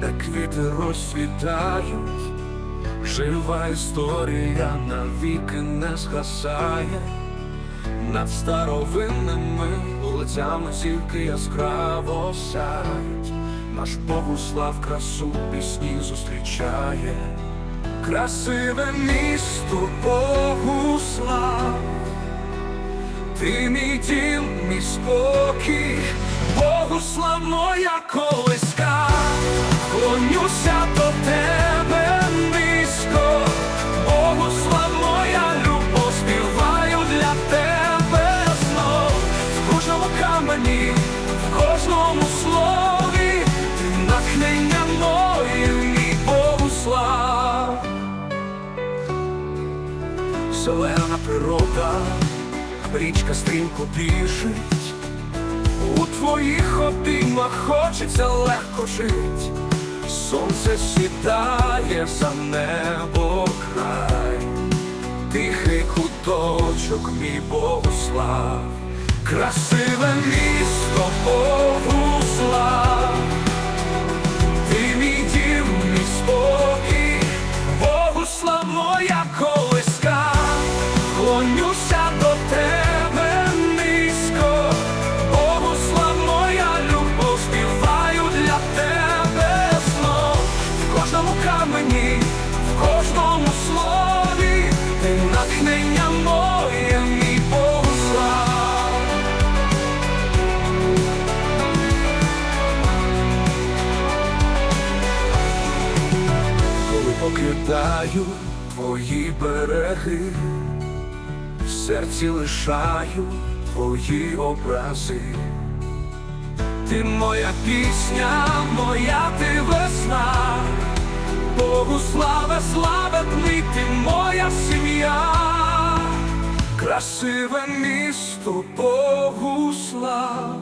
де квіти розцвітають, жива історія навіки не згасає, над старовинними вулицями тільки яскраво сяють, наш Богуслав красу пісні зустрічає, красиве місто Богуслав. Ти мій дім, мій спокій, Богуслав моя колиска, клонюся до тебе низько, Богуслав моя любов, співаю для тебе знов, в кожному камені, в кожному слові, ти натхнення моє, мій Богуслав. Зелена природа, річка стрімко біжить, у твоїх обіймах хочеться легко жить, сонце сідає за небо край, тихий куточок, мій Богослав, красиве місто Богуслав, камені, в кожному слові, ти натхнення моє, мій Богуслав. коли покидаю твої береги, в серці лишаю твої образи. Ти моя пісня, моя ти весна, Богу слава, славетний, ти моя сім'я, красиве місто Богуслав.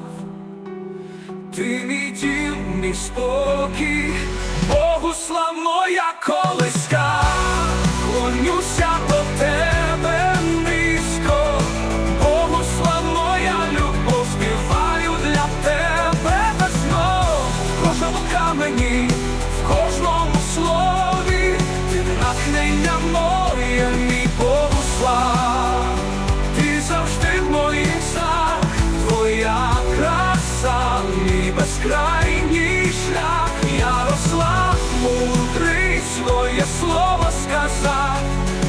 Ти мій дім, мій спокій, Богуслав моя колиска, клонюся до тебе низько, Богуслав моя любов, співаю для тебе весно, в кожному камені, в кожному слові, натхнення моє, мій Богуслав, ти завжди в моїх снах, твоя краса, мій безкрайній шлях, Ярослав, мудрий своє слово сказав,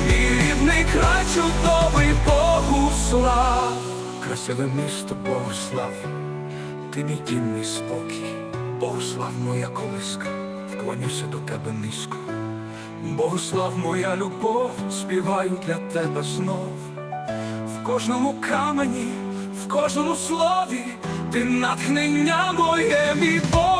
мій рідний край чудовий Богуслав, красиве місто Богуслав, ти мій дім, мій спокій, Богуслав моя колиска, вклонюся до тебе низько. Богослав моя любов, співаю для тебе знов в кожному камені, в кожному слові, ти натхнення моє, мій Богуслав.